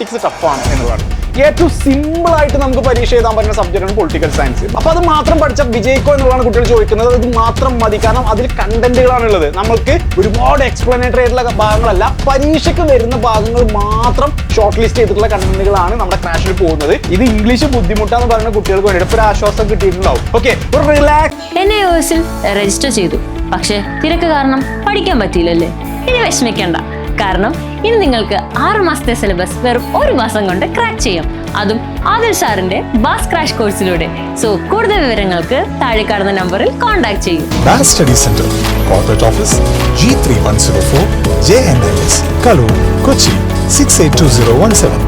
Politics ടഫാണ് എന്നുള്ളതാണ്. ഏറ്റവും simple ആയിട്ട് നമുക്ക് പരീക്ഷ എഴുതാൻ പറ്റുന്ന സബ്ജക്റ്റാണ് പൊളിറ്റിക്കൽ സയൻസ് അപ്പൊ അത് മാത്രം പഠിച്ച വിജയിക്കോ എന്നുള്ളതാണ് കുട്ടികൾ ചോദിക്കുന്നത്. അത് മാത്രം മതി. കാരണം അതിൽ കണ്ടന്റുകളാണ് ഉള്ളത്. നമുക്ക് ഒരുപാട് എക്സ്പ്ലനേറ്ററി ആയിട്ടുള്ള ഭാഗങ്ങളല്ല പരീക്ഷയ്ക്ക് വരുന്ന ഭാഗങ്ങൾ മാത്രം ഷോർട്ട് ലിസ്റ്റ് ചെയ്തിട്ടുള്ള കണ്ടന്റുകളാണ് നമ്മുടെ ക്രാഷിൽ പോകുന്നത്. ഇത് ഇംഗ്ലീഷ് ബുദ്ധിമുട്ടാന്ന് പറയുന്ന കുട്ടികൾക്ക് വേണ്ടിയിട്ട് ഒരു ആശ്വാസം കിട്ടിയിട്ടുണ്ടാവും. ഓക്കെ ഒരു റിലാക്സ് രജിസ്റ്റർ ചെയ്തു. പക്ഷേ തിരക്ക് കാരണം പഠിക്കാൻ പറ്റിയില്ലല്ലേ? ഇനി വിഷമിക്കണ്ട. കാരണം ഇനി നിങ്ങൾക്ക് ആറ് മാസത്തെ സിലബസ് വെറും ഒരു മാസം കൊണ്ട് ക്രാക്ക് ചെയ്യാം. അതും ആദിൽ സാറിന്റെ ബാസ് ക്രാഷ് കോഴ്സിലൂടെ സോ കൂടുതൽ വിവരങ്ങൾക്ക് താഴെ കാണുന്ന നമ്പറിൽ കോൺടാക്ട് ചെയ്യും. Bass Study Center, Corporate Office, G3104, JNIS, Kalur, Kochi, 682017.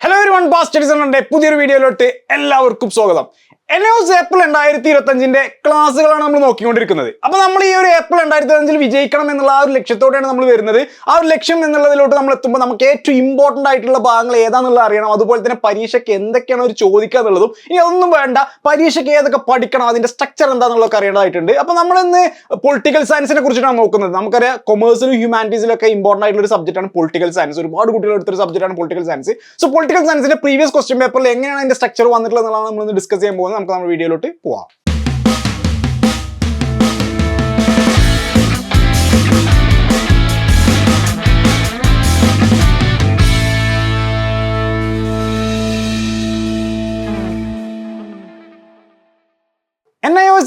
Hello ഒരു വൺ സെന്ററിന്റെ പുതിയൊരു വീഡിയോയിലോട്ട് എല്ലാവർക്കും സ്വാഗതം. എനോസ് ഏപ്രിൽ രണ്ടായിരത്തി ഇരുപത്തി അഞ്ചിന്റെ ക്ലാസ്സുകളാണ് നമ്മൾ നോക്കിക്കൊണ്ടിരിക്കുന്നത്. അപ്പൊ നമ്മൾ ഈ ഒരു ഏപ്രിൽ രണ്ടായിരത്തി അഞ്ചിൽ വിജയിക്കണം എന്നുള്ള ആ ഒരു ലക്ഷ്യത്തോടെയാണ് നമ്മൾ വരുന്നത്. ആ ഒരു ലക്ഷ്യം എന്നുള്ളതിലോട്ട് നമ്മൾ എത്തുമ്പോൾ നമുക്ക് ഏറ്റവും ഇമ്പോർട്ടന്റ് ആയിട്ടുള്ള ഭാഗങ്ങൾ ഏതാണെന്നുള്ളത് അറിയണം. അതുപോലെ തന്നെ പരീക്ഷയ്ക്ക് എന്തൊക്കെയാണ് അവർ ചോദിക്കുക എന്നുള്ളതും. ഇനി അതൊന്നും വേണ്ട. പരീക്ഷയ്ക്ക് ഏതൊക്കെ പഠിക്കണം അതിന്റെ സ്ട്രക്ചർ എന്താണെന്നുള്ളതൊക്കെ അറിയേണ്ടതായിട്ടുണ്ട്. അപ്പൊ നമ്മൾ ഇന്ന് പൊളിറ്റിക്കൽ സയൻസിനെ കുറിച്ചിട്ടാണ് നോക്കുന്നത്. നമുക്കറിയാം കൊമേഴ്സിലും ഹ്യൂമാനിറ്റീസിലും ഒക്കെ ഇമ്പോർട്ടന്റ് ആയിട്ടുള്ള ഒരു സബ്ജക്റ്റാണ് പൊളിറ്റിക്കൽ സയൻസ് ഒരുപാട് കുട്ടികൾ എടുത്തൊരു സബ്ജക്റ്റാണ് പൊളിറ്റിക്കൽ സയൻസ് സോ പൊളിറ്റിക്കൽ സയൻസിന്റെ പ്രീവിയസ് ക്വസ്റ്റ്യൻ പേപ്പറിൽ എങ്ങനെയാണ് അതിന്റെ സ്ട്രക്ചർ വന്നിട്ടുള്ളത് എന്നുള്ളതാണ് നമ്മൾ ഡിസ്കസ് ചെയ്യാൻ പോകുന്നത്. നമുക്ക് നമ്മുടെ വീഡിയോയിലോട്ട് പോവാം.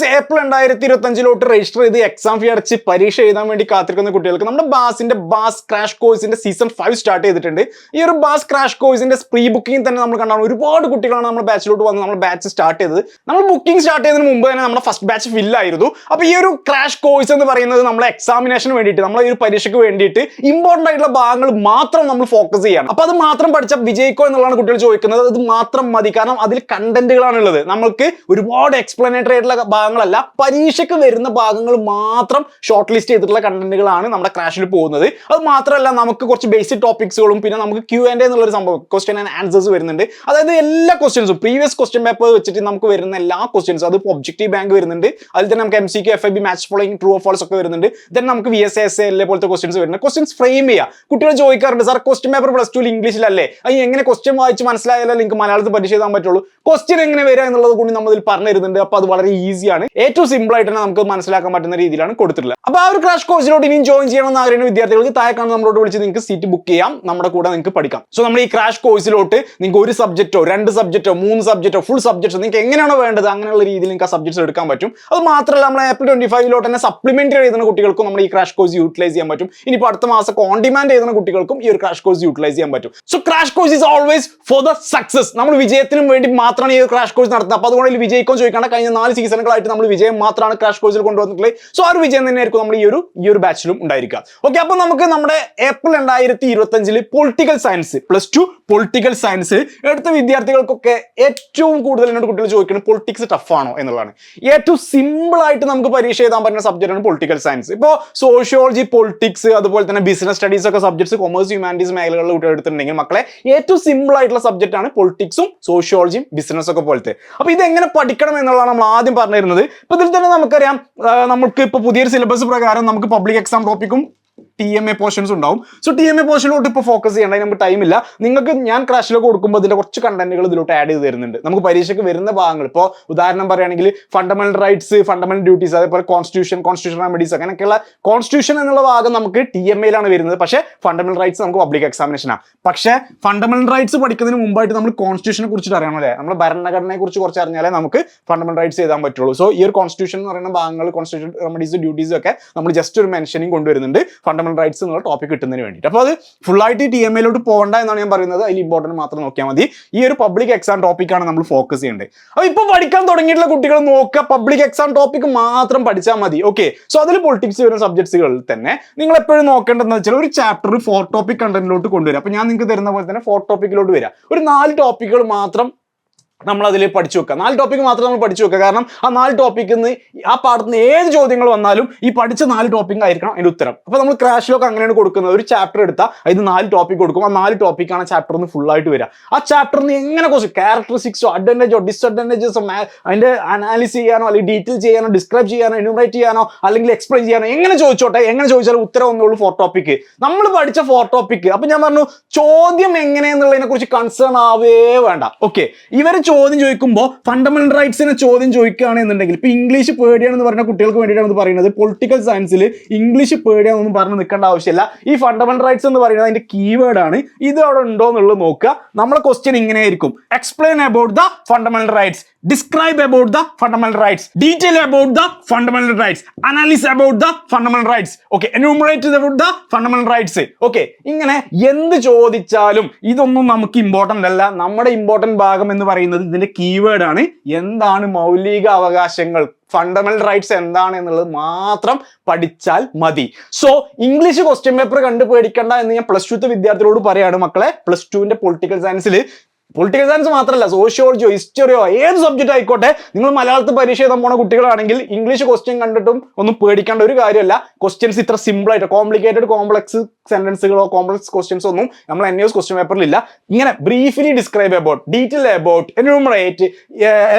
എസ് ഏപ്രിൽ രണ്ടായിരത്തി ഇരുപത്തി അഞ്ചിലോട്ട് രജിസ്റ്റർ ചെയ്ത് എക്സാം ഫീ അടച്ച് പരീക്ഷ എഴുതാൻ വേണ്ടി കാത്തിരിക്കുന്ന കുട്ടികൾക്ക് നമ്മുടെ ബാസിന്റെ ബാസ് ക്രാഷ് കോഴ്സിന്റെ സീസൺ ഫൈവ് സ്റ്റാർട്ട് ചെയ്തിട്ടുണ്ട്. ഈ ഒരു ബാസ് ക്രാഷ് കോഴ്സിന്റെ പ്രീ ബുക്കിംഗ് തന്നെ നമ്മൾ കണ്ടാണ്. ഒരുപാട് കുട്ടികളാണ് നമ്മുടെ ബാച്ചിലോട്ട് വന്ന് നമ്മൾ ബാച്ച് സ്റ്റാർട്ട് ചെയ്തത്. നമ്മൾ ബുക്കിംഗ് സ്റ്റാർട്ട് ചെയ്തതിന് മുമ്പ് തന്നെ നമ്മുടെ ഫസ്റ്റ് ബാച്ച് ഫില്ലായിരുന്നു അപ്പോൾ ഈ ഒരു ക്രാഷ് കോഴ്സ് എന്ന് പറയുന്നത് നമ്മളെ എക്സാമിനേഷന് വേണ്ടിയിട്ട് നമ്മളെ ഒരു പരീക്ഷയ്ക്ക് വേണ്ടിയിട്ട് ഇമ്പോർട്ടന്റ് ആയിട്ടുള്ള ഭാഗങ്ങൾ മാത്രം നമ്മൾ ഫോക്കസ് ചെയ്യണം. അപ്പോൾ അത് മാത്രം പഠിച്ച വിജയിക്കോ എന്നുള്ളതാണ് കുട്ടികൾ ചോദിക്കുന്നത്. അത് മാത്രം മതി. കാരണം അതിൽ കണ്ടന്റുകളാണ് ഉള്ളത്. നമ്മൾക്ക് ഒരുപാട് എക്സ്പ്ലനേറ്ററി ആയിട്ടുള്ള ഭാഗങ്ങളല്ല പരീക്ഷയ്ക്ക് വരുന്ന ഭാഗങ്ങൾ മാത്രം ഷോർട്ട് ലിസ്റ്റ് ചെയ്തിട്ടുള്ള കണ്ടന്റുകളാണ് നമ്മുടെ ക്രാഷിൽ പോകുന്നത്. അത് മാത്രമല്ല നമുക്ക് കുറച്ച് ബേസിക് ടോപ്പിക്സുകളും പിന്നെ നമുക്ക് ക്യൂ ആൻഡ് എന്നുള്ളൊരു സംഭവം ക്വസ്റ്റ്യൻ ആൻഡ് ആൻസേഴ്സ് വരുന്നുണ്ട്. അതായത് എല്ലാ ക്വസ്റ്റ്യൻസും പ്രീവിയസ് ക്വസ്റ്റ്യൻ പേപ്പർ വെച്ചിട്ട് നമുക്ക് വരുന്ന എല്ലാ ക്വസ്റ്റ്യൻസും അത് ഒബ്ജക്റ്റീവ് ബാങ്ക് വരുന്നുണ്ട്. അതിൽ തന്നെ നമുക്ക് M C Q F I B match following true false ഒക്കെ വരുന്നുണ്ട്. ദെൻ നമുക്ക് വി എസ് എസ് എല്ലെ പോലത്തെ ക്വസ്റ്റ്യൻസ് വരുന്നത് ക്വസ്റ്റ്യൻസ് ഫ്രെയിം ചെയ്യുക കുട്ടികൾ ചോദിക്കാറുണ്ട് sir question paper plus two ഇംഗ്ലീഷിലല്ലേ? അത് എങ്ങനെ ക്വസ്റ്റ്യൻ വായിച്ച് മനസ്സിലായാലേ നിങ്ങൾക്ക് മലയാളത്തിൽ പരീക്ഷ എഴുതാൻ പറ്റുള്ളൂ? ക്വസ്റ്റ്യൻ എങ്ങനെ വരിക എന്നുള്ളത് കൂടി നമ്മൾ ഇതിൽ പറഞ്ഞു തരുന്നുണ്ട്. അപ്പോൾ അത് വളരെ ഈസിയാണ് ഏറ്റവും സിമ്പിൾ ആയിട്ട് തന്നെ നമുക്ക് മനസ്സിലാക്കാൻ പറ്റുന്ന രീതിയിലാണ് കൊടുത്തിട്ടുള്ളത്. അപ്പോൾ ആ ഒരു ക്രാഷ് കോഴ്സിലോട്ട് ഇനിയും ജോയിൻ ചെയ്യണമെന്ന് ആഗ്രഹിക്കുന്ന വിദ്യാർത്ഥികൾക്ക് താഴെ കാണുന്ന നമ്മളോട് വിളിച്ച് നിങ്ങൾക്ക് സീറ്റ് ബുക്ക് ചെയ്യാം. നമ്മുടെ കൂടെ നിങ്ങൾക്ക് പഠിക്കാം. സോ നമ്മൾ ഈ ക്രാഷ് കോഴ്സിലോട്ട് നിങ്ങൾക്ക് ഒരു സബ്ജക്റ്റോ രണ്ട് സബ്ജക്റ്റോ മൂന്ന് സബ്ജക്റ്റോ ഫുൾ സബ്ജക്റ്റോ നിങ്ങൾക്ക് എങ്ങനെയാണോ വേണ്ടത് അങ്ങനെയുള്ള രീതിയിൽ നിങ്ങൾക്ക് ആ സബ്ജക്ട്സ് എടുക്കാൻ പറ്റും. അത് മാത്രമല്ല നമ്മൾ ഏപ്രിൽ ട്വന്റി ഫൈവിലോട്ട് തന്നെ സപ്ലിമെന്ററി എഴുതുന്ന കുട്ടികൾക്കും നമ്മൾ ഈ ക്രാഷ് കോഴ്സ് യൂട്ടിലൈസ് ചെയ്യാൻ പറ്റും. ഇനിയിപ്പോൾ അടുത്ത മാസം ഓൺ ഡിമാൻഡ് എഴുതുന്ന കുട്ടികൾക്കും ഈ ഒരു ക്രാഷ് കോഴ്സ് യൂട്ടിലൈസ് ചെയ്യാൻ പറ്റും. So crash course is always for the success നമ്മൾ വിജയത്തിനും വേണ്ടി മാത്രമാണ് ഈ ക്രാഷ് കോഴ്സ് നടത്തുന്നത്. അപ്പോൾ അതുകൊണ്ട് വിജയിക്കാൻ ചോദിക്കാണ്ട് കഴിഞ്ഞ നാല് സീസണുകളായിട്ട് നമ്മൾ വിജയം മാത്രമാണ് ക്രാഷ് കോഴ്സിൽ കൊണ്ടുവന്നിട്ടുള്ളത്. സോ ആ ഒരു വിജയം തന്നെയായിരിക്കും നമ്മൾ ഈ ഒരു ഈ ഒരു ബാച്ചിലും ഉണ്ടായിരിക്കുക. ഓക്കെ അപ്പോൾ നമുക്ക് നമ്മുടെ ഏപ്രിൽ രണ്ടായിരത്തി ഇരുപത്തി അഞ്ചിൽ political science plus two political science എടുത്ത വിദ്യാർത്ഥികൾക്കൊക്കെ ഏറ്റവും കൂടുതൽ എന്നോട് കുട്ടികൾ ചോദിക്കുന്നത് പൊളിറ്റിക്സ് ടഫാണോ എന്നുള്ളതാണ്. ഏറ്റവും സിമ്പിൾ ആയിട്ട് നമുക്ക് പരീക്ഷ എഴുതാൻ പറ്റുന്ന സബ്ജക്റ്റാണ് പൊളിറ്റിക്കൽ സയൻസ് ഇപ്പോൾ സോഷ്യോളജി പൊളിറ്റിക്സ് അതുപോലെ തന്നെ ബിസിനസ് സ്റ്റഡീസ് ഒക്കെ സബ്ജക്ട്സ് കൊമേഴ്സ് ഹ്യൂമാനിറ്റീസ് മേഖലകളിൽ കുട്ടികൾ എടുത്തിട്ടുണ്ടെങ്കിൽ മക്കളെ ഏറ്റവും സിമ്പിൾ ആയിട്ടുള്ള സബ്ജക്റ്റ് ആണ് പൊളിറ്റിക്സും സോഷ്യോളജിയും ബിസിനസ് ഒക്കെ പോലത്തെ. അപ്പോൾ എങ്ങനെ പഠിക്കണം എന്നുള്ളതാണ് നമ്മൾ ആദ്യം പറഞ്ഞിരുന്നത്. ഇപ്പോൾ ഇതിൽ തന്നെ നമുക്കറിയാം നമുക്ക് ഇപ്പൊ പുതിയൊരു സിലബസ് പ്രകാരം നമുക്ക് പബ്ലിക് എക്സാം ടോപ്പിക്കും ടി എം എ പോർഷൻസ് ഉണ്ടാവും. സോ ടി എം എ പോർഷനിലോട്ട് ഇപ്പോൾ ഫോക്കസ് ചെയ്യേണ്ട നമുക്ക് ടൈം ഇല്ല. നിങ്ങൾക്ക് ഞാൻ ക്രാഷിലൊക്കെ കൊടുക്കുമ്പോൾ അതിന്റെ കുറച്ച് കണ്ടന്റുകൾ ഇതിലോട്ട് ആഡ് ചെയ്ത് തരുന്നുണ്ട്. നമുക്ക് പരീക്ഷയ്ക്ക് വരുന്ന ഭാഗങ്ങൾ ഇപ്പോൾ ഉദാഹരണം പറയുകയാണെങ്കിൽ ഫണ്ടമെന്റൽ റൈറ്റ്സ് ഫണ്ടമെന്റൽ ഡ്യൂട്ടീസ് അതേപോലെ കോൺസ്റ്റിറ്റ്യൂഷൻ കോൺസ്റ്റിറ്റ്യൂഷൻ റെമഡീസ് അങ്ങനെയൊക്കെയുള്ള കോൺസ്റ്റിറ്റ്യൂഷൻ എന്നുള്ള ഭാഗം നമുക്ക് ടി എം എയിലാണ് വരുന്നത്. പക്ഷേ ഫണ്ടമെന്റൽ റൈറ്റ്സ് നമുക്ക് പബ്ലിക് എക്സാമിനേഷനാണ് പക്ഷേ ഫണ്ടമെന്റൽ റൈറ്റ്സ് പഠിക്കുന്നതിന് മുമ്പായിട്ട് നമ്മൾ കോൺസ്റ്റിറ്റ്യൂഷനെ കുറിച്ചിട്ട് അറിയണം അല്ലേ? നമ്മൾ ഭരണഘടനയെ കുറിച്ച് കുറച്ച് അറിഞ്ഞാലേ നമുക്ക് ഫണ്ടമെന്റൽ റൈറ്റ്സ് എഴുതാൻ പറ്റുള്ളൂ. സോ ഈ ഒരു കോൺസ്റ്റിറ്റ്യൂഷൻ എന്ന് പറയുന്ന ഭാഗങ്ങൾ കോൺസ്റ്റിറ്റ്യൂഷൻ റെമഡീസ് ഡ്യൂട്ടീസ് ഒക്കെ നമ്മൾ ജസ്റ്റ് ഒരു മെൻഷനിങ് കൊണ്ടുവരുന്നുണ്ട്. ഫണ്ടമെന്റൽ റൈറ്റ്സ് എന്നുള്ള ടോപ്പിക് കിട്ടുന്നതിന് വേണ്ടിയിട്ട്. അപ്പോൾ അത് ഫുള്ളായിട്ട് ടി എം എയിലോട്ട് പോകണ്ട എന്നാണ് ഞാൻ പറയുന്നത്. അതിൽ ഇമ്പോർട്ടന്റ് മാത്രം നോക്കിയാൽ മതി. ഈ ഒരു പബ്ലിക് എക്സാം ടോപ്പിക്കാണ് നമ്മൾ ഫോക്കസ് ചെയ്യേണ്ടത്. അപ്പോൾ ഇപ്പോൾ പഠിക്കാൻ തുടങ്ങിയിട്ടുള്ള കുട്ടികൾ നോക്കുക. പബ്ലിക് എക്സാം ടോപ്പിക് മാത്രം പഠിച്ചാൽ മതി. ഓക്കെ സോ അതിൽ പൊളിറ്റിക്സ് വരുന്ന സബ്ജക്ട്സുകളിൽ തന്നെ നിങ്ങൾ എപ്പോഴും നോക്കേണ്ടതെന്ന് വെച്ചാൽ ഒരു ചാപ്റ്റർ ഫോർ ടോപ്പിക് കണ്ടന്റിലോട്ട് കൊണ്ടുവരിക. അപ്പോൾ ഞാൻ നിങ്ങൾക്ക് തരുന്ന പോലെ തന്നെ ഫോർ ടോപ്പിക്കിലോട്ട് വരിക. ഒരു നാല് ടോപ്പിക്കുകൾ മാത്രം നമ്മൾ അതിൽ പഠിച്ചു വെക്കുക. നാല് ടോപ്പിക് മാത്രം നമ്മൾ പഠിച്ചു വെക്കുക. കാരണം ആ നാല് ടോപ്പിക്കിൽ നിന്ന് ആ പാഠത്തിൽ നിന്ന് ഏത് ചോദ്യങ്ങൾ വന്നാലും ഈ പഠിച്ച നാല് ടോപ്പിക് ആയിരിക്കണം അതിന്റെ ഉത്തരം. അപ്പോൾ നമ്മൾ ക്രാഷ് ലോക്ക് അങ്ങനെയാണ് കൊടുക്കുന്നത്. ഒരു ചാപ്റ്റർ എടുത്താൽ അതിന് നാല് ടോപ്പിക് കൊടുക്കും. ആ നാല് ടോപ്പിക്കാണ് ചാപ്റ്റർ നിന്ന് ഫുൾ ആയിട്ട് വരിക. ആ ചാപ്റ്ററിൽ നിന്ന് എങ്ങനെ കുറച്ച് ക്യാരക്ടറിസ്റ്റിക്സോ അഡ്വാന്റേജോ ഡിസ്അഡ്വാന്റേജസോ അതിന്റെ അനാലിസ് ചെയ്യാനോ അല്ലെങ്കിൽ ഡീറ്റെയിൽ ചെയ്യാനോ ഡിസ്ക്രൈബ് ചെയ്യാനോ എന്യൂമറേറ്റ് ചെയ്യാനോ അല്ലെങ്കിൽ എക്സ്പ്ലെയിൻ ചെയ്യാനോ എങ്ങനെ ചോദിച്ചോട്ടെ എങ്ങനെ ചോദിച്ചാലും ഉത്തരം ഒന്നുള്ളൂ ഫോർ ടോപ്പിക് നമ്മൾ പഠിച്ച ഫോർ ടോപ്പിക് അപ്പൊ ഞാൻ പറഞ്ഞു ചോദ്യം എങ്ങനെയെന്നുള്ളതിനെ കുറിച്ച് കൺസേൺ ആവേ വേണ്ട. ഓക്കെ ഇവർ ചോദ്യം ചോദിക്കുമ്പോൾ ഫണ്ടമെന്റൽ റൈറ്റ്സിനെ ചോദ്യം ചോദിക്കുകയാണെന്നുണ്ടെങ്കിൽ ഇപ്പൊ ഇംഗ്ലീഷ് പേടിയാണെന്ന് പറഞ്ഞ കുട്ടികൾക്ക് വേണ്ടിയിട്ടാണ് പറയുന്നത്. പൊളിറ്റിക്കൽ സയൻസിൽ ഇംഗ്ലീഷ് പേടിയാണെന്നൊന്നും പറഞ്ഞ് നിൽക്കേണ്ട ആവശ്യമില്ല. ഈ ഫണ്ടമെന്റൽ റൈറ്റ്സ് എന്ന് പറയുന്നത് അതിന്റെ കീവേഡ് ആണ്. ഇത് അവിടെ ഉണ്ടോ എന്നുള്ളത് നോക്കുക. നമ്മളെ ക്വസ്റ്റ്യൻ ഇങ്ങനെ ആയിരിക്കും. Explain about the fundamental rights describe about the fundamental rights detail about the fundamental rights analyse about the fundamental rights okay enumerate about the fundamental rights okay ഇങ്ങനെ എന്ത് ചോദിച്ചാലും ഇതൊന്നും നമുക്ക് ഇമ്പോർട്ടന്റ് അല്ല. നമ്മുടെ ഇമ്പോർട്ടന്റ് ഭാഗം എന്ന് പറയുന്നത് ഇതിന്റെ കീവേഡ് ആണ് എന്താണ് മൗലിക അവകാശങ്ങൾ? ഫണ്ടമെന്റൽ റൈറ്റ്സ് എന്താണ് എന്നുള്ളത് മാത്രം പഠിച്ചാൽ മതി. സോ ഇംഗ്ലീഷ് ക്വസ്റ്റ്യൻ പേപ്പർ കണ്ട് പേടിക്കണ്ട എന്ന് ഞാൻ പ്ലസ് ടുത്തെ വിദ്യാർത്ഥികളോട് പറയാണ്. മക്കളെ പ്ലസ് ടുവിന്റെ പൊളിറ്റിക്കൽ സയൻസിൽ പൊളിറ്റിക്കൽ സയൻസ് മാത്രമല്ല സോഷ്യോളജിയോ ഹിസ്റ്ററിയോ ഏത് സബ്ജക്റ്റ് ആയിക്കോട്ടെ നിങ്ങൾ മലയാളത്തിൽ പരീക്ഷ എഴുതാൻ പോണ കുട്ടികളാണെങ്കിൽ ഇംഗ്ലീഷ് ക്വസ്റ്റ്യൻ കണ്ടിട്ടും ഒന്നും പേടിക്കേണ്ട ഒരു കാര്യമല്ല. ക്വസ്റ്റ്യൻസ് ഇത്ര സിമ്പിൾ ആയിട്ട് കോംപ്ലിക്കേറ്റഡ് കോംപ്ലക്സ് സെന്റൻസുകളോ കോംപ്ലക്സ് ക്വസ്റ്റ്യൻസ് ഒന്നും നമ്മൾ എൻ എസ് ക്വസ്റ്റ്യൻ പേപ്പറിൽ ഇല്ല. ഇങ്ങനെ briefly describe about detail about enumerate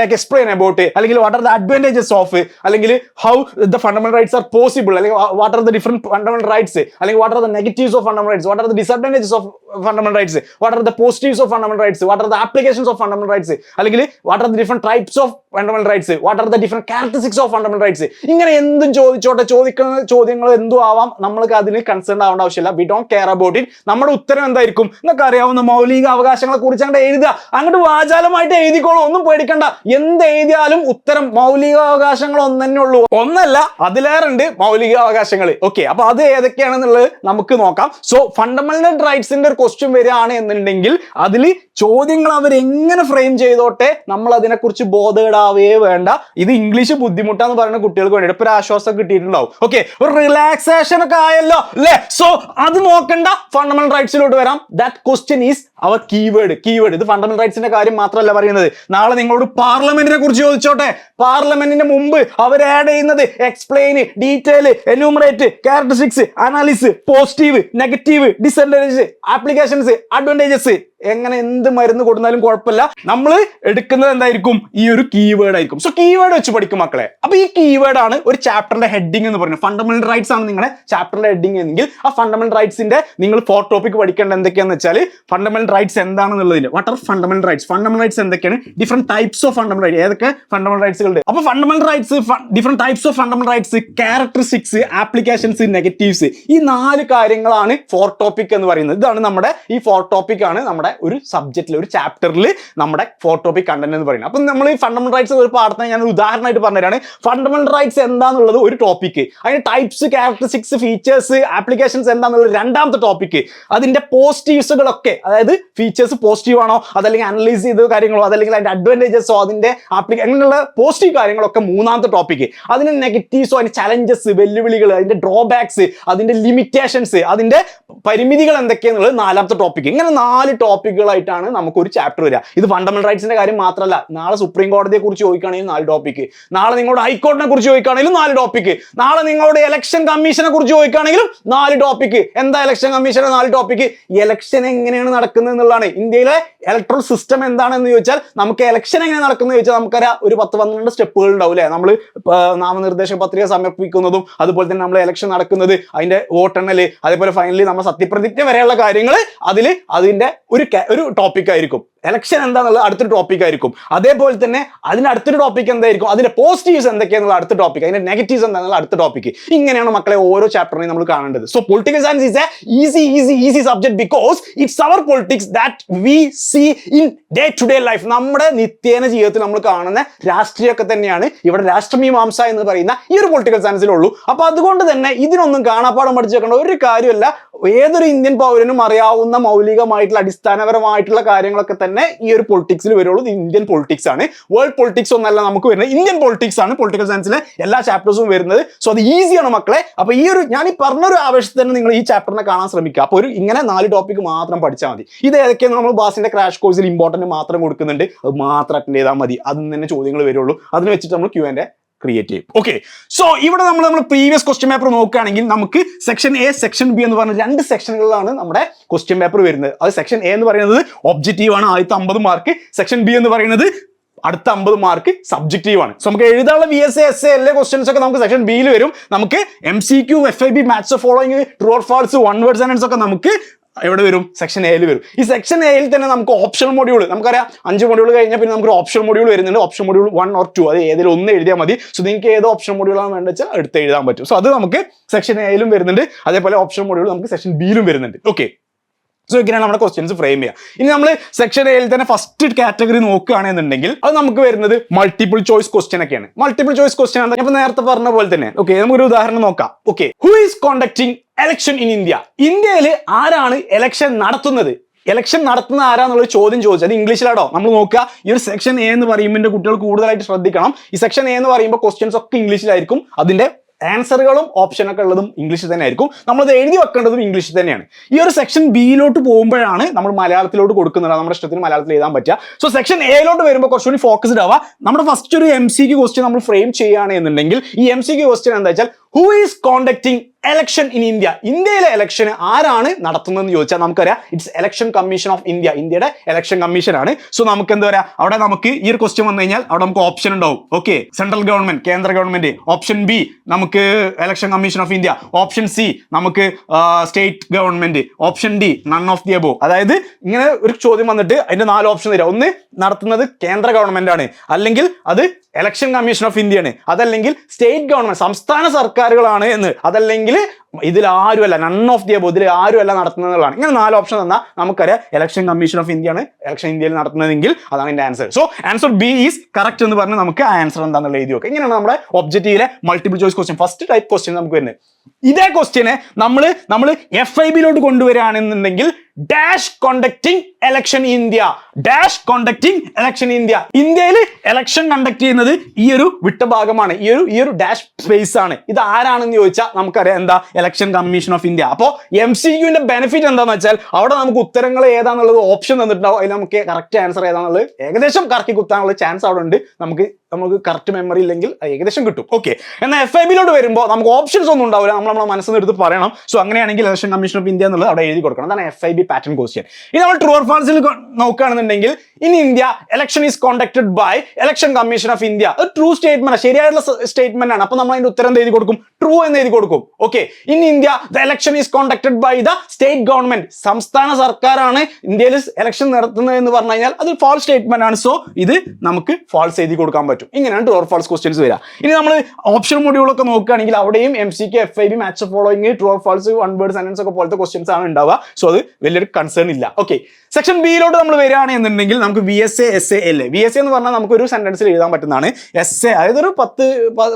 explain about അല്ലെങ്കിൽ what are the advantages of അല്ലെങ്കിൽ how the fundamental rights are possible അല്ലെങ്കിൽ what are the different fundamental rights അല്ലെങ്കിൽ what are the negatives of fundamental rights what are the disadvantages of fundamental rights what are the positives of fundamental rights what are the applications of fundamental rights അല്ലെങ്കിൽ what are the different types of fundamental rights what are the different characteristics of fundamental rights ഇങ്ങനെ എന്തും ചോദിച്ചോട്ടെ ചോദിക്കുന്ന ചോദ്യങ്ങൾ എന്തും ആവാം. നമ്മൾക്ക് അതിന് കൺസേൺ ആവേണ്ട ആവശ്യമില്ല. We don't care about it നമ്മുടെ ഉത്തരം എന്തായിരിക്കും? എന്നൊക്കെ അറിയാവുന്ന മൗലിക അവകാശങ്ങളെ കുറിച്ച് അങ്ങോട്ട് എഴുതുക. അങ്ങോട്ട് വാചാലമായിട്ട് എഴുതിക്കോളൂ. ഒന്നും പേടിക്കണ്ട. എന്ത് എഴുതിയാലും ഉത്തരം മൗലിക അവകാശങ്ങൾ ഒന്നെ ഉള്ളൂ. ഒന്നല്ല അതിലേറുണ്ട് മൗലിക അവകാശങ്ങൾ ഓക്കെ അപ്പൊ അത് ഏതൊക്കെയാണെന്നുള്ളത് നമുക്ക് നോക്കാം. സോ ഫണ്ടമെന്റൽ റൈറ്റ്സിന്റെ ഒരു ക്വസ്റ്റ്യൻ വരികയാണ് എന്നുണ്ടെങ്കിൽ അതിൽ ചോദ്യങ്ങൾ അവർ എങ്ങനെ ഫ്രെയിം ചെയ്തോട്ടെ നമ്മൾ അതിനെക്കുറിച്ച് ബോധേടാവേ വേണ്ട. ഇത് ഇംഗ്ലീഷ് ബുദ്ധിമുട്ടാന്ന് പറയുന്ന കുട്ടികൾക്ക് വേണ്ടി ഇപ്പൊ ഒരു ആശ്വാസം കിട്ടിയിട്ടുണ്ടാവും. ഓക്കെ ഒരു റിലാക്സേഷൻ ഒക്കെ ആയല്ലോ അല്ലേ? സോ അത് നോക്കണ്ട. ഫണ്ടമെന്റൽ റൈറ്റ്സിലോട്ട് വരാം. That question is our keyword keyword ഇത് ഫണ്ടമെന്റൽ റൈറ്റ്സിന്റെ കാര്യം മാത്രമല്ല പറയുന്നത്. നാളെ നിങ്ങളോട് പാർലമെന്റിനെ കുറിച്ച് ചോദിച്ചോട്ടെ. പാർലമെന്റിന് മുമ്പ് അവർ ആഡ് ചെയ്യുന്നത് explain detail enumerate characteristics analyse positive negative disadvantages applications advantages എങ്ങനെ എന്ത് മരുന്ന് കൊടുത്താലും കുഴപ്പമില്ല. നമ്മൾ എടുക്കുന്നത് എന്തായിരിക്കും? ഈ ഒരു കീവേഡ് ആയിരിക്കും. സോ കീവേഡ് വെച്ച് പഠിക്കും മക്കളെ. അപ്പൊ ഈ കീവേഡ് ആണ് ഒരു ചാപ്റ്ററിന്റെ ഹെഡിങ് എന്ന് പറയുന്നത്. ഫണ്ടമെന്റൽ റൈറ്റ്സ് ആണ് നിങ്ങളുടെ ചാപ്റ്ററിന്റെ ഹെഡിങ് എങ്കിൽ ആ ഫണ്ടമെന്റൽ റൈറ്റ്സിന്റെ നിങ്ങൾ ഫോർ ടോപ്പിക് പഠിക്കേണ്ട എന്തൊക്കെയാണെന്ന് വെച്ചാൽ fundamental rights എന്താണെന്നുള്ളതിന് what are fundamental rights fundamental rights എന്തൊക്കെയാണ്? Different types of fundamental right ഏതൊക്കെ ഫണ്ടമെന്റൽ റൈറ്റ്സുകൾ ഉണ്ട് അപ്പൊ fundamental rights different types of fundamental rights characteristics applications negatives ഈ നാല് കാര്യങ്ങളാണ് ഫോർ ടോപ്പിക് എന്ന് പറയുന്നത്. ഇതാണ് നമ്മുടെ ഈ ഫോർ ടോപ്പിക് ആണ് നമ്മുടെ ഒരു സബ്ജക്റ്റിൽ ഒരു ചാപ്റ്ററിൽ നമ്മുടെ ഫോർ ടോപ്പിക് കണ്ടന്റ് എന്ന് പറയുന്നത്. അപ്പം നമ്മൾ ഈ ഫണ്ടമെന്റൽ റൈറ്റ്സ് ഒരു പാഠത്തിന് ഞാൻ ഉദാഹരണമായിട്ട് പറഞ്ഞുതരാണ്. ഫണ്ടമെന്റൽ റൈറ്റ്സ് എന്താണെന്നുള്ളത് ഒരു ടോപ്പിക് അതിന് ടൈപ്സ് ക്യാരക്ടറിസ്റ്റിക്സ് ഫീച്ചേഴ്സ് ആപ്ലിക്കേഷൻസ് എന്താണെന്നുള്ളത് രണ്ടാമത്തെ ടോപ്പിക് അതിന്റെ പോസിറ്റീവ്സുകളൊക്കെ അതായത് ഫീച്ചേഴ്സ് പോസിറ്റീവ് ആണോ അതല്ലെങ്കിൽ അനലൈസ് ചെയ്ത കാര്യങ്ങളോ അതല്ലെങ്കിൽ അതിന്റെ അഡ്വാന്റേജസോ അതിന്റെ ആപ്ലിക്കേ അങ്ങനെയുള്ള പോസിറ്റീവ് കാര്യങ്ങളൊക്കെ മൂന്നാമത്തെ ടോപ്പിക് അതിന് നെഗറ്റീവ്സോ അതിന്റെ ചലഞ്ചസ് വെല്ലുവിളികൾ അതിന്റെ ഡ്രോബാക്സ് അതിന്റെ ലിമിറ്റേഷൻസ് അതിന്റെ പരിമിതികൾ എന്തൊക്കെയാണെന്നുള്ളത് നാലാമത്തെ ടോപ്പിക് ഇങ്ങനെ നാല് ടോപ്പിക്കുകളായിട്ടാണ് നമുക്ക് ഒരു ചാപ്റ്റർ വരിക. ഇത് ഫണ്ടമെന്റൽ റൈറ്റ്സിന്റെ കാര്യം മാത്രമല്ല നാളെ സുപ്രീം കോടതിയെ കുറിച്ച് ചോദിക്കുകയാണെങ്കിൽ നാല് ടോപ്പിക്ക് നാളെ നിങ്ങളുടെ ഹൈക്കോടതിനെ കുറിച്ച് ചോദിക്കുകയാണെങ്കിലും നാല് ടോപ്പിക്ക് നാളെ നിങ്ങളുടെ ഇലക്ഷൻ കമ്മീഷനെ കുറിച്ച് ചോദിക്കുകയാണെങ്കിലും നാല് ടോപ്പിക്ക് എന്താ ഇലക്ഷൻ കമ്മീഷന്റെ നാല് ടോപ്പിക്ക് ഇലക്ഷൻ എങ്ങനെയാണ് നടക്കുന്നത് എന്നുള്ളതാണ്. ഇന്ത്യയിലെ ഇലക്ട്രൽ സിസ്റ്റം എന്താണെന്ന് ചോദിച്ചാൽ നമുക്ക് ഇലക്ഷൻ എങ്ങനെ നടക്കുന്നത് ചോദിച്ചാൽ നമുക്കറിയാം ഒരു പത്ത് പന്ത്രണ്ട് സ്റ്റെപ്പുകൾ ഉണ്ടാവും അല്ലേ? നമ്മൾ നാമനിർദ്ദേശ പത്രിക സമർപ്പിക്കുന്നതും അതുപോലെ തന്നെ നമ്മൾ ഇലക്ഷൻ നടക്കുന്നത് അതിന്റെ വോട്ടെണ്ണൽ അതേപോലെ ഫൈനലി നമ്മൾ സത്യപ്രതിജ്ഞ വരെയുള്ള കാര്യങ്ങൾ അതിൽ അതിന്റെ ഒരു ഒരു ടോപ്പിക് ആയിരിക്കും. എലക്ഷൻ എന്താണെന്നുള്ളത് അടുത്തൊരു ടോപ്പിക് ആയിരിക്കും. അതേപോലെ തന്നെ അതിന് അടുത്തൊരു ടോപ്പിക് എന്തായിരിക്കും? അതിന്റെ പോസിറ്റീവ്സ് എന്തൊക്കെയാണെന്നുള്ള അടുത്ത ടോപ്പിക് അതിന്റെ നെഗറ്റീവ്സ് എന്താണെന്നുള്ള അടുത്ത ടോപ്പിക് ഇങ്ങനെയാണ് മക്കളെ ഓരോ ചാപ്റ്ററിനെ നമ്മൾ കാണേണ്ടത്. So political science is a easy easy easy subject because it's our politics that we see in day to day life നമ്മുടെ നിത്യേന ജീവിതത്തിൽ നമ്മൾ കാണുന്ന രാഷ്ട്രീയമൊക്കെ തന്നെയാണ് ഇവിടെ രാഷ്ട്രമീമാംസ എന്ന് പറയുന്ന ഈ ഒരു പൊളിറ്റിക്കൽ സയൻസിലുള്ളൂ അപ്പൊ അതുകൊണ്ട് തന്നെ ഇതിനൊന്നും കാണാപ്പാടം പഠിച്ചു വെക്കേണ്ട ഒരു കാര്യമല്ല. ഏതൊരു ഇന്ത്യൻ പൗരനും അറിയാവുന്ന മൗലികമായിട്ടുള്ള അടിസ്ഥാന അടിസ്ഥാനപരമായിട്ടുള്ള കാര്യങ്ങളൊക്കെ തന്നെ ഈ ഒരു പൊളിറ്റിക്സിൽ വരുള്ളൂ. ഇന്ത്യൻ പൊളിറ്റിക്സ് ആണ്. വേൾഡ് പൊളിറ്റിക്സ് ഒന്നല്ല നമുക്ക് വരുന്നത്. ഇന്ത്യൻ പൊളിറ്റിക്സ് ആണ് പൊളിറ്റിക്കൽ സയൻസിലെ എല്ലാ ചാപ്റ്റേഴ്സും വരുന്നത്. സോ അത് ഈസിയാണ് മക്കളെ. അപ്പൊ ഈ ഒരു ഞാൻ ഈ പറഞ്ഞൊരു ആവശ്യത്തിൽ തന്നെ നിങ്ങൾ ഈ ചാപ്റ്ററിനെ കാണാൻ ശ്രമിക്കുക. അപ്പോൾ ഒരു ഇങ്ങനെ നാല് ടോപ്പിക് മാത്രം പഠിച്ചാൽ മതി. ഇത് ഏതൊക്കെയാണ് നമ്മൾ ബാസിന്റെ ക്രാഷ് കോഴ്സിൽ ഇമ്പോർട്ടന്റ് മാത്രം കൊടുക്കുന്നുണ്ട്. അത് മാത്രം അറ്റൻഡ് ചെയ്താൽ മതി. അതിൽ നിന്ന് തന്നെ ചോദ്യങ്ങൾ വരുള്ളൂ. അതിന് വെച്ചിട്ട് നമ്മൾ ക്യൂ എന്റെ ക്രിയേറ്റ് ചെയ്യും. ഓക്കെ സോ ഇവിടെ നമ്മൾ നമ്മൾ പ്രീവിയസ് ക്വസ്റ്റ്യൻ പേപ്പർ നോക്കുകയാണെങ്കിൽ നമുക്ക് സെക്ഷൻ എ സെക്ഷൻ ബി എന്ന് പറഞ്ഞ രണ്ട് സെക്ഷനുകളിലാണ് നമ്മുടെ ക്വസ്റ്റ്യൻ പേപ്പർ വരുന്നത്. അത് സെക്ഷൻ എ എന്ന് പറയുന്നത് ഒബ്ജക്റ്റീവ് ആണ്. ആദ്യത്തെ അമ്പത് മാർക്ക് സെക്ഷൻ ബി എന്ന് പറയുന്നത് അടുത്ത അമ്പത് മാർക്ക് സബ്ജക്റ്റീവ് ആണ്. സോ നമുക്ക് എഴുതാനുള്ള വി എസ് എസ് എ എല്ലാ ക്വസ്റ്റ്യൻസ് ഒക്കെ നമുക്ക് സെക്ഷൻ ബിയിൽ വരും. നമുക്ക് M C Q F I B match following true or false one word sentence ഒക്കെ നമുക്ക് എവിടെ വരും? സെക്ഷൻ എയിൽ വരും. ഈ സെക്ഷൻ എയിൽ തന്നെ നമുക്ക് ഓപ്ഷൻ മൊഡ്യൂൾ നമുക്കറിയാം അഞ്ച് മൊഡ്യൂൾ കഴിഞ്ഞാൽ പിന്നെ നമുക്ക് ഓപ്ഷൻ മൊഡ്യൂൾ വരുന്നുണ്ട്. Option module one or two അത് ഏതെങ്കിലും ഒന്ന് എഴുതിയാൽ മതി. സോ നിങ്ങൾക്ക് ഏത് ഓപ്ഷൻ മൊഡ്യൂളാണ് വേണ്ടത് വെച്ചാൽ എടുത്ത് എഴുതാൻ പറ്റും. സോ അത് നമുക്ക് സെക്ഷൻ എയിലും വരുന്നുണ്ട്. അതേപോലെ ഓപ്ഷൻ മൊഡ്യൂൾ നമുക്ക് സെക്ഷൻ ബിയിലും വരുന്നുണ്ട്. ഓക്കെ സോ ഇങ്ങനെയാണ് നമ്മുടെ ക്വസ്റ്റ്യൻസ് ഫ്രെയിം ചെയ്യുക ഇനി നമ്മൾ സെക്ഷൻ എയിൽ തന്നെ ഫസ്റ്റ് കാറ്റഗറി നോക്കുകയാണെന്നുണ്ടെങ്കിൽ അത് നമുക്ക് വരുന്നത് മൾട്ടിപ്പിൾ ചോയ്സ് ക്വസ്റ്റ്യൻ ഒക്കെയാണ്. മൾട്ടിപ്പിൾ ചോയ്സ് ക്വസ്റ്റ്യൻ ആണ്. ഞാൻ നേരത്തെ പറഞ്ഞ പോലെ തന്നെ. ഓക്കെ നമുക്കൊരു ഉദാഹരണം നോക്കാം. Okay who is conducting election in India ഇന്ത്യയിൽ ആരാണ് എലക്ഷൻ നടത്തുന്നത്? എലക്ഷൻ നടത്തുന്ന ആരാന്നുള്ള ചോദ്യം ചോദിച്ചത് അത് ഇംഗ്ലീഷിലാണോ നമ്മൾ നോക്കുക. ഈ ഒരു സെക്ഷൻ എ എന്ന് പറയുമ്പോൾ കുട്ടികൾ കൂടുതലായിട്ട് ശ്രദ്ധിക്കണം. ഈ സെക്ഷൻ എ എന്ന് പറയുമ്പോൾ ക്വസ്റ്റ്യൻസ് ഒക്കെ ഇംഗ്ലീഷിലായിരിക്കും അതിന്റെ ആൻസറുകളും ഓപ്ഷനൊക്കെ ഉള്ളതും ഇംഗ്ലീഷിൽ തന്നെ ആയിരിക്കും. നമ്മളത് എഴുതി വെക്കേണ്ടതും ഇംഗ്ലീഷിൽ തന്നെയാണ്. ഈ ഒരു സെക്ഷൻ ബിയിലോട്ട് പോകുമ്പോഴാണ് നമ്മൾ മലയാളത്തിലോട്ട് കൊടുക്കുന്നത്. നമ്മുടെ ഇഷ്ടത്തിന് മലയാളത്തിൽ എഴുതാൻ പറ്റുക. സോ സെക്ഷൻ എയിലോട്ട് വരുമ്പോൾ കുറച്ചുകൂടി ഫോക്കസ്ഡ് ആവുക. നമ്മുടെ ഫസ്റ്റ് ഒരു എം സി ക്യു ക്വസ്റ്റ്യൻ നമ്മൾ ഫ്രെയിം ചെയ്യുകയാണ് എന്നുണ്ടെങ്കിൽ ഈ എം സി ക്യു ക്വസ്റ്റ്യൻ എന്താ വെച്ചാൽ who is conducting election in India ഇന്ത്യയിലെ ഇലക്ഷന് ആരാണ് നടത്തുന്നതെന്ന് ചോദിച്ചാൽ നമുക്കറിയാം. It's election commission of India ഇന്ത്യയുടെ എലക്ഷൻ കമ്മീഷൻ ആണ്. സോ നമുക്ക് എന്താ പറയാ? അവിടെ നമുക്ക് ഈ ഒരു ക്വസ്റ്റ്യൻ വന്നു കഴിഞ്ഞാൽ അവിടെ നമുക്ക് ഓപ്ഷൻ ഉണ്ടാവും. ഓക്കെ സെൻട്രൽ ഗവൺമെന്റ് കേന്ദ്ര ഗവൺമെന്റ് ഓപ്ഷൻ ബി നമുക്ക് election commission of India option C നമുക്ക് state government option D none of the above അതായത് ഇങ്ങനെ ഒരു ചോദ്യം വന്നിട്ട് അതിന്റെ നാല് ഓപ്ഷൻ തരാം. ഒന്ന് നടത്തുന്നത് കേന്ദ്ര ഗവൺമെന്റ് ആണ്. അല്ലെങ്കിൽ അത് എലക്ഷൻ കമ്മീഷൻ ഓഫ് ഇന്ത്യയാണ് അതല്ലെങ്കിൽ സ്റ്റേറ്റ് ഗവൺമെന്റ് സംസ്ഥാന സർക്കാരുകളാണ് എന്ന്. അതല്ലെങ്കിൽ ഇതിൽ ആരുമല്ല നൺ ഓഫ് ദി അബോ ഇതിൽ ആരുമല്ല നടത്തുന്നതാണ് ഇങ്ങനെ നാല് ഓപ്ഷൻ തന്നാൽ നമുക്കറിയാം. ഇലക്ഷൻ കമ്മീഷൻ ഓഫ് ഇന്ത്യയാണ് ഇലക്ഷൻ ഇന്ത്യയിൽ നടത്തുന്നതെങ്കിൽ അതാണ് എന്റെ answer so answer B is correct എന്ന് പറഞ്ഞ് നമുക്ക് ആൻസർ എന്താണെന്നുള്ള എഴുതി നോക്കാം ഇങ്ങനെയാണ് നമ്മുടെ ഒബ്ജക്റ്റീവിലെ multiple choice question first type question നമുക്ക് വരുന്നത്. ഇതേ ക്വസ്റ്റ്യനെ നമ്മൾ നമ്മൾ എഫ് ഐ ബിയിലോട്ട് കൊണ്ടുവരികയാണെന്നുണ്ടെങ്കിൽ dash conducting election India dash conducting election India ഇന്ത്യയിൽ എലക്ഷൻ കണ്ടക്ട് ചെയ്യുന്നത് ഈ ഒരു വിട്ട ഭാഗമാണ്. ഈ ഒരു ഈ ഒരു ഡാഷ് സ്പേസ് ആണ്. ഇത് ആരാണെന്ന് ചോദിച്ചാൽ നമുക്കറിയാം എന്താ? ഇലക്ഷൻ കമ്മീഷൻ ഓഫ് ഇന്ത്യ അപ്പോൾ എം സി യുവിന്റെ ബെനിഫിറ്റ് എന്താണെന്ന് വെച്ചാൽ അവിടെ നമുക്ക് ഉത്തരങ്ങൾ ഏതാണെന്നുള്ളത് ഓപ്ഷൻ തന്നിട്ടുണ്ടാവും. അതിൽ നമുക്ക് കറക്റ്റ് ആൻസർ ഏതാണെന്നുള്ളത് ഏകദേശം കറക്കി കുത്താനുള്ള ചാൻസ് അവിടെ ഉണ്ട്. നമുക്ക് നമുക്ക് കറക്റ്റ് മെമ്മറി ഇല്ലെങ്കിൽ ഏകദേശം കിട്ടും. ഓക്കെ എന്നാൽ എഫ് ഐ ബിയിലോട്ട് വരുമ്പോൾ നമുക്ക് ഓപ്ഷൻസ് ഒന്നും ഉണ്ടാവില്ല. നമ്മൾ നമ്മുടെ മനസ്സിൽ എടുത്ത് പറയണം. സോ അങ്ങനെയാണെങ്കിൽ ഇലക്ഷൻ കമ്മീഷൻ ഓഫ് ഇന്ത്യ എന്നുള്ളത് അവിടെ എഴുതി കൊടുക്കണം. അതാണ് F I B pattern question ഇനി നമ്മൾ ട്രൂ ഫാൾസിൽ നോക്കുകയാണെന്നുണ്ടെങ്കിൽ in India election is conducted by election commission of India ഒരു ട്രൂ സ്റ്റേറ്റ്മെന്റ് ശരിയായിട്ടുള്ള സ്റ്റേറ്റ്മെന്റ് ആണ്. അപ്പൊ നമ്മൾ അതിന്റെ ഉത്തരം എഴുതി കൊടുക്കും? ട്രൂ എന്ന് എഴുതി കൊടുക്കും. Okay in India the election is conducted by the state government സംസ്ഥാന സർക്കാരാണ് ഇന്ത്യയിൽ ഇലക്ഷൻ നടത്തുന്നത് എന്ന് പറഞ്ഞു കഴിഞ്ഞാൽ അത് ഫാൾസ് സ്റ്റേറ്റ്മെന്റ് ആണ്. സോ ഇത് നമുക്ക് ഫോൾസ് എഴുതി കൊടുക്കാൻ പറ്റും. ഇങ്ങനെയാണ് ട്രൂ ഓർ ഫാൾസ് ക്വസ്റ്റ്യൻസ് വരിക ഇനി നമ്മൾ ഓപ്ഷൻ മൊഡ്യൂളൊക്കെ നോക്കുകയാണെങ്കിൽ അവിടെയും M C Q F I B match following true or false one word sentence ഒക്കെ പോലത്തെ ക്വസ്റ്റ്യൻസ് ആണ് ഉണ്ടാവുക. സോ അത് വലിയൊരു കൺസേൺ ഇല്ല. ഓക്കെ സെക്ഷൻ ബിയിലോട്ട് നമ്മൾ വരികയാണെന്നുണ്ടെങ്കിൽ നമുക്ക് V S A S A L V S A എന്ന് പറഞ്ഞാൽ നമുക്ക് ഒരു സെന്റൻസിൽ എഴുതാൻ പറ്റുന്നതാണ്. എസ് എ അതായത് ഒരു പത്ത്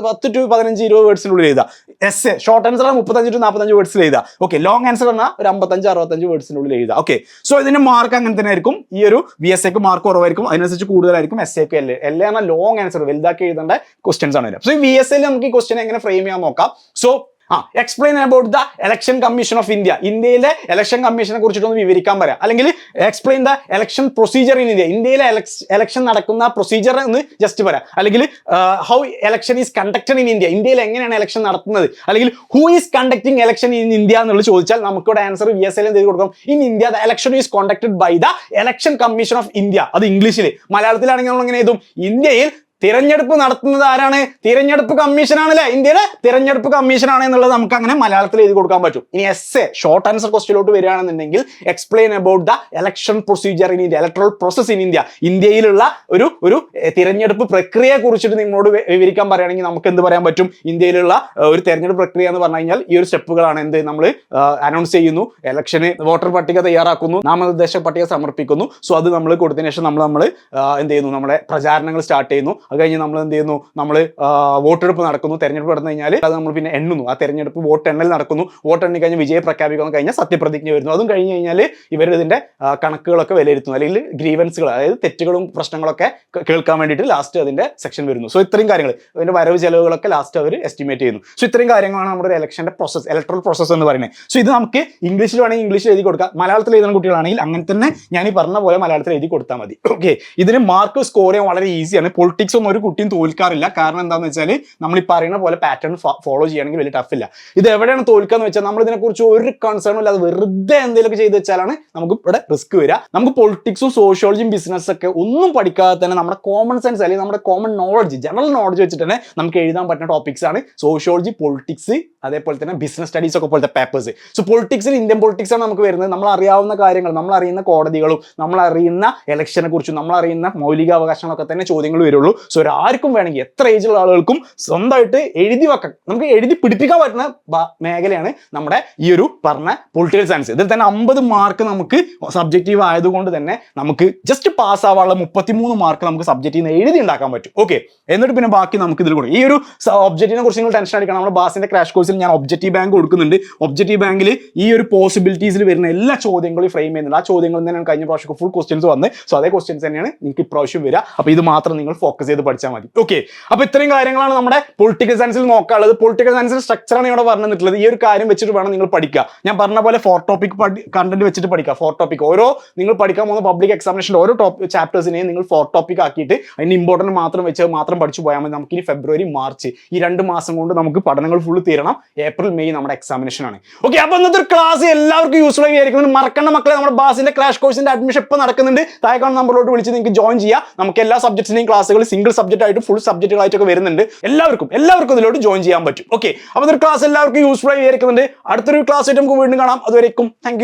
പത്ത് ടു പതിനഞ്ച് ഇരുപത് വേർഡ്സിനുള്ളിൽ എഴുതാം എസ് എ ഷോർട്ട് ആൻസർ മുപ്പത്തഞ്ച് ടു നാൽപ്പത്തഞ്ച് വേർഡ്സിൽ എഴുതാം ഓക്കെ ലോങ് ആൻസർ പറഞ്ഞാൽ ഒരു അമ്പത്തഞ്ച് അറുപത്തഞ്ച് വേർഡ്സിനുള്ളിൽ എഴുതാം ഓക്കെ സോ ഇതിന്റെ മാർക്ക് അങ്ങനെ തന്നെ ആയിരിക്കും ഈ ഒരു വി എസ് എക്ക് മാർക്ക് കുറവായിരിക്കും. അതിനനുസരിച്ച് കൂടുതലായിരിക്കും എസ് എക്ക് എൽ എൽ എന്നാൽ ലോങ് ആൻസർ വലുതാക്കി എഴുതേണ്ട ക്വസ്റ്റ്യൻസ് ആണ് വരിക. സോ ഈ വി എസ് എൽ നമുക്ക് ഈ ക്വസ്റ്റ്യൻ എങ്ങനെ ഫ്രെയിം ചെയ്യാൻ നോക്കാം? സോ ആ explain about the election commission of India ഇന്ത്യയിലെ എലക്ഷൻ കമ്മീഷനെ കുറിച്ചിട്ടൊന്ന് വിവരിക്കാൻ പറയാം. അല്ലെങ്കിൽ explain the election procedure in India ഇന്ത്യയിലെ എലക്ഷൻ നടക്കുന്ന പ്രൊസീജിയർ എന്ന് ജസ്റ്റ് പറയാം. അല്ലെങ്കിൽ how election is conducted in India ഇന്ത്യയിൽ എങ്ങനെയാണ് എലക്ഷൻ നടത്തുന്നത്? അല്ലെങ്കിൽ who is conducting election in India എന്നുള്ളത് ചോദിച്ചാൽ നമുക്കിവിടെ ആൻസർ വി എസ് എൽ എന്ത് കൊടുക്കും. In India the election is conducted by the election commission of India അത് ഇംഗ്ലീഷിൽ മലയാളത്തിലാണെങ്കിൽ നമ്മൾ എങ്ങനെ എഴുതും? ഇന്ത്യയിൽ തിരഞ്ഞെടുപ്പ് നടത്തുന്നത് ആരാണ്? തിരഞ്ഞെടുപ്പ് കമ്മീഷൻ ആണല്ലേ ഇന്ത്യയിലെ തിരഞ്ഞെടുപ്പ് കമ്മീഷൻ ആണ് എന്നുള്ളത് നമുക്ക് അങ്ങനെ മലയാളത്തിൽ എഴുതി കൊടുക്കാൻ പറ്റും. ഇനി എസ് എ ഷോർട്ട് ആൻസർ ക്വസ്റ്റിലോട്ട് വരികയാണെന്നുണ്ടെങ്കിൽ explain about the election procedure in India electoral process in India ഇന്ത്യയിലുള്ള ഒരു ഒരു തിരഞ്ഞെടുപ്പ് പ്രക്രിയയെ കുറിച്ചിട്ട് നിങ്ങളോട് വിവരിക്കാൻ പറയുകയാണെങ്കിൽ നമുക്ക് എന്ത് പറയാൻ പറ്റും? ഇന്ത്യയിലുള്ള ഒരു തിരഞ്ഞെടുപ്പ് പ്രക്രിയ എന്ന് പറഞ്ഞു കഴിഞ്ഞാൽ ഈ ഒരു സ്റ്റെപ്പുകളാണ് എന്ത് നമ്മൾ അനൗൺസ് ചെയ്യുന്നു. ഇലക്ഷന് വോട്ടർ പട്ടിക തയ്യാറാക്കുന്നു. നാമനിർദ്ദേശ പട്ടിക സമർപ്പിക്കുന്നു. സോ അത് നമ്മൾ കൊടുത്തതിന് ശേഷം നമ്മൾ നമ്മൾ എന്ത് ചെയ്യുന്നു? നമ്മുടെ പ്രചാരണങ്ങൾ സ്റ്റാർട്ട് ചെയ്യുന്നു. അത് കഴിഞ്ഞ് നമ്മൾ എന്ത് ചെയ്യുന്നു? നമ്മൾ വോട്ടെടുപ്പ് നടക്കുന്നു. തെരഞ്ഞെടുപ്പ് നടന്നു കഴിഞ്ഞാൽ അത് നമ്മൾ പിന്നെ എണ്ണുന്നു. ആ തെരഞ്ഞെടുപ്പ് വോട്ട് എണ്ണൽ നടക്കുന്നു. വോട്ട് എണ്ണി കഴിഞ്ഞ് വിജയം പ്രഖ്യാപിക്കുന്നു കഴിഞ്ഞാൽ സത്യപ്രതിജ്ഞ വരുന്നു. അതും കഴിഞ്ഞ് കഴിഞ്ഞാൽ ഇവർ ഇതിന്റെ കണക്കുകളൊക്കെ വിലയിരുത്തുന്നു. അല്ലെങ്കിൽ ഗ്രീവൻസുകൾ അതായത് തെറ്റുകളും പ്രശ്നങ്ങളൊക്കെ കേൾക്കാൻ വേണ്ടിയിട്ട് ലാസ്റ്റ് അതിന്റെ സെക്ഷൻ വരുന്നു. സോ ഇത്രയും കാര്യങ്ങൾ അതിന്റെ വരവ് ചെലവുകളൊക്കെ ലാസ്റ്റ് അവർ എസ്റ്റിമേറ്റ് ചെയ്യുന്നു. സോ ഇത്രയും കാര്യങ്ങളാണ് നമ്മുടെ ഇലക്ഷന്റെ പ്രോസസ് ഇലക്ട്രൽ പ്രോസസ് എന്ന് പറയുന്നത്. സോ ഇത് നമുക്ക് ഇംഗ്ലീഷിൽ വേണമെങ്കിൽ ഇംഗ്ലീഷിൽ എഴുതി കൊടുക്കാം. മലയാളത്തിൽ എഴുതുന്ന കുട്ടികളാണെങ്കിൽ അങ്ങനെ തന്നെ ഞാൻ ഈ പറഞ്ഞ പോലെ മലയാളത്തിൽ എഴുതി കൊടുത്താൽ മതി. ഓക്കെ ഇതിന് മാർക്ക് സ്കോർ ചെയ്യാൻ വളരെ ഈസിയാണ് പൊളിറ്റിക്സ് ഒന്നും ഒരു കുട്ടിയും തോൽക്കാറില്ല. കാരണം എന്താണെന്ന് വെച്ചാൽ നമ്മൾ ഈ പറയുന്ന പോലെ പാറ്റേൺ ഫോളോ ചെയ്യണമെങ്കിൽ വലിയ ടഫ് ഇല്ല. ഇത് എവിടെയാണ് തോൽക്കാന്ന് വെച്ചാൽ നമ്മൾ ഇതിനെക്കുറിച്ച് ഒരു കൺസേണും ഇല്ലാതെ വെറുതെ എന്തെങ്കിലുമൊക്കെ ചെയ്ത് വെച്ചാലാണ് നമുക്ക് ഇവിടെ റിസ്ക് വരിക. നമുക്ക് പൊളിറ്റിക്സും സോഷ്യോളജിയും ബിസിനസ് ഒക്കെ ഒന്നും പഠിക്കാതെ തന്നെ നമ്മുടെ കോമൺ സെൻസ് അല്ലെങ്കിൽ നമ്മുടെ കോമൺ നോളജ് ജനറൽ നോളജ് വെച്ചിട്ട് തന്നെ നമുക്ക് എഴുതാൻ പറ്റുന്ന ടോപ്പിക്സ് ആണ് സോഷ്യോളജി പൊളിറ്റിക്സ് അതേപോലെ തന്നെ ബിസിനസ് സ്റ്റഡീസ് ഒക്കെ പോലത്തെ പേപ്പേഴ്സ് സോ പൊളിറ്റിക്സിൽ ഇന്ത്യൻ പൊളിറ്റിക്സ് ആണ് നമുക്ക് വരുന്നത്. നമ്മൾ അറിയാവുന്ന കാര്യങ്ങൾ നമ്മൾ അറിയുന്ന കോടതികളും നമ്മൾ അറിയുന്ന ഇലക്ഷനെ കുറിച്ചും നമ്മൾ അറിയുന്ന മൗലികാവകാശങ്ങളൊക്കെ തന്നെ ചോദ്യങ്ങൾ വരുള്ളൂ. സോ ആർക്കും വേണമെങ്കിൽ എത്ര ഏജുള്ള ആളുകൾക്കും സ്വന്തമായിട്ട് എഴുതി വെക്കാം. നമുക്ക് എഴുതി പിടിപ്പിക്കാൻ പറ്റുന്ന മേഖലയാണ് നമ്മുടെ ഈ ഒരു പറഞ്ഞ പൊളിറ്റിക്കൽ സയൻസ് ഇതിൽ തന്നെ അമ്പത് മാർക്ക് നമുക്ക് സബ്ജക്റ്റീവ് ആയതുകൊണ്ട് തന്നെ നമുക്ക് ജസ്റ്റ് പാസ് ആവാനുള്ള മുപ്പത്തിമൂന്ന് മാർക്ക് നമുക്ക് സബ്ജക്റ്റിൽ നിന്ന് എഴുതി ഉണ്ടാക്കാൻ പറ്റും. ഓക്കെ എന്നിട്ട് പിന്നെ ബാക്കി നമുക്ക് ഇതിൽ കൊടുക്കും. ഈ ഒരു ഒബ്ജക്റ്റിനെ കുറിച്ച് നിങ്ങൾ ടെൻഷൻ അടിക്കണം. നമ്മുടെ ബാസിന്റെ ക്രാഷ് കോഴ്സിൽ ഞാൻ ഒബ്ജക്റ്റീവ് ബാങ്ക് കൊടുക്കുന്നുണ്ട്. ഒബ്ജക്റ്റീവ് ബാങ്കിൽ ഈ ഒരു പോസിബിലിറ്റീസിൽ വരുന്ന എല്ലാ ചോദ്യങ്ങളും ഫ്രെയിം ചെയ്യുന്നുണ്ട്. ആ ചോദ്യങ്ങൾ തന്നെയാണ് കഴിഞ്ഞ പ്രാവശ്യം ഫുൾ ക്വസ്റ്റ്യൻസ് വന്ന്. സോ അതേ ക്വസ്റ്റ്യൻസ് തന്നെയാണ് നിങ്ങൾക്ക് ഇപ്രാവശ്യം വരിക. അപ്പോൾ ഇത് മാത്രം നിങ്ങൾ ഫോക്കസ് ചെയ്ത് പഠിച്ചാൽ മതി. ഓക്കെ അപ്പോൾ ഇത്രയും കാര്യങ്ങളാണ് നമ്മുടെ പൊളിറ്റിക്കൽ സയൻസിൽ നോക്കാനുള്ളത്. പൊളിറ്റിക്കൽ സയൻസിൽ സ്ട്രക്ചറാണ് ഇവിടെ പറഞ്ഞിട്ടുള്ളത്. ഈ ഒരു കാര്യം വെച്ചിട്ട് വേണം നിങ്ങൾ പഠിക്കുക. ഞാൻ പറഞ്ഞ പോലെ ഫോർ ടോപ്പിക് കണ്ടന്റ് വെച്ചിട്ട് പഠിക്കുക. ഫോർ ടോപ്പിക് ഓരോ നിങ്ങൾ പഠിക്കാൻ പോകുന്ന പബ്ലിക് എക്സാമിനേഷന്റെ ഓരോ ടോപ്പ് ചാപ്റ്റേഴ്സിനെയും നിങ്ങൾ ഫോർ ടോപ്പിക് ആക്കിയിട്ട് അതിന് ഇമ്പോർട്ടന്റ് മാത്രം വെച്ച് മാത്രം പഠിച്ചു പോയാൽ മതി. നമുക്ക് ഇനി ഫെബ്രുവരി മാർച്ച് ഈ രണ്ട് മാസം കൊണ്ട് നമുക്ക് പഠനങ്ങൾ ഫുള്ള് തീരണം. ഏപ്രിൽ മെയ് നമ്മുടെ എക്സാമിനേഷൻ ആണ്. ഓക്കെ അപ്പോൾ ഇന്നത്തെ ഒരു ക്ലാസ് എല്ലാവർക്കും യൂസ്ഫുൾ ആയി വിചാരിക്കുന്നത് മറക്കേണ്ട മക്കളെ നമ്മുടെ ബാസിന്റെ ക്ലാഷ് കോഴ്സിന്റെ അഡ്മിഷൻ ഇപ്പോൾ നടക്കുന്നുണ്ട്. താഴെ കാണുന്ന നമ്പറിലോട്ട് വിളിച്ച് നിങ്ങൾക്ക് ജോയിൻ ചെയ്യാം. നമുക്ക് എല്ലാ സബ്ജക്ട്സിന്റെയും ക്ലാസ്സുകൾ സിംഗിൾ സബ്ജക്റ്റ് ആയിട്ട് ഫുൾ സബ്ജക്റ്റുകളായിട്ടൊക്കെ വരുന്നുണ്ട്. എല്ലാവർക്കും എല്ലാവർക്കും ഇതിലോട്ട് ജോയിൻ ചെയ്യാൻ പറ്റും. ഓക്കെ അപ്പോൾ ഒരു ക്ലാസ് എല്ലാവർക്കും യൂസ്ഫുൾ ആയി വിചാരിക്കുന്നുണ്ട്. അടുത്തൊരു ക്ലാസ് ആയിട്ട് നമുക്ക് വീണ്ടും കാണാം. അതുവരേക്കും താങ്ക്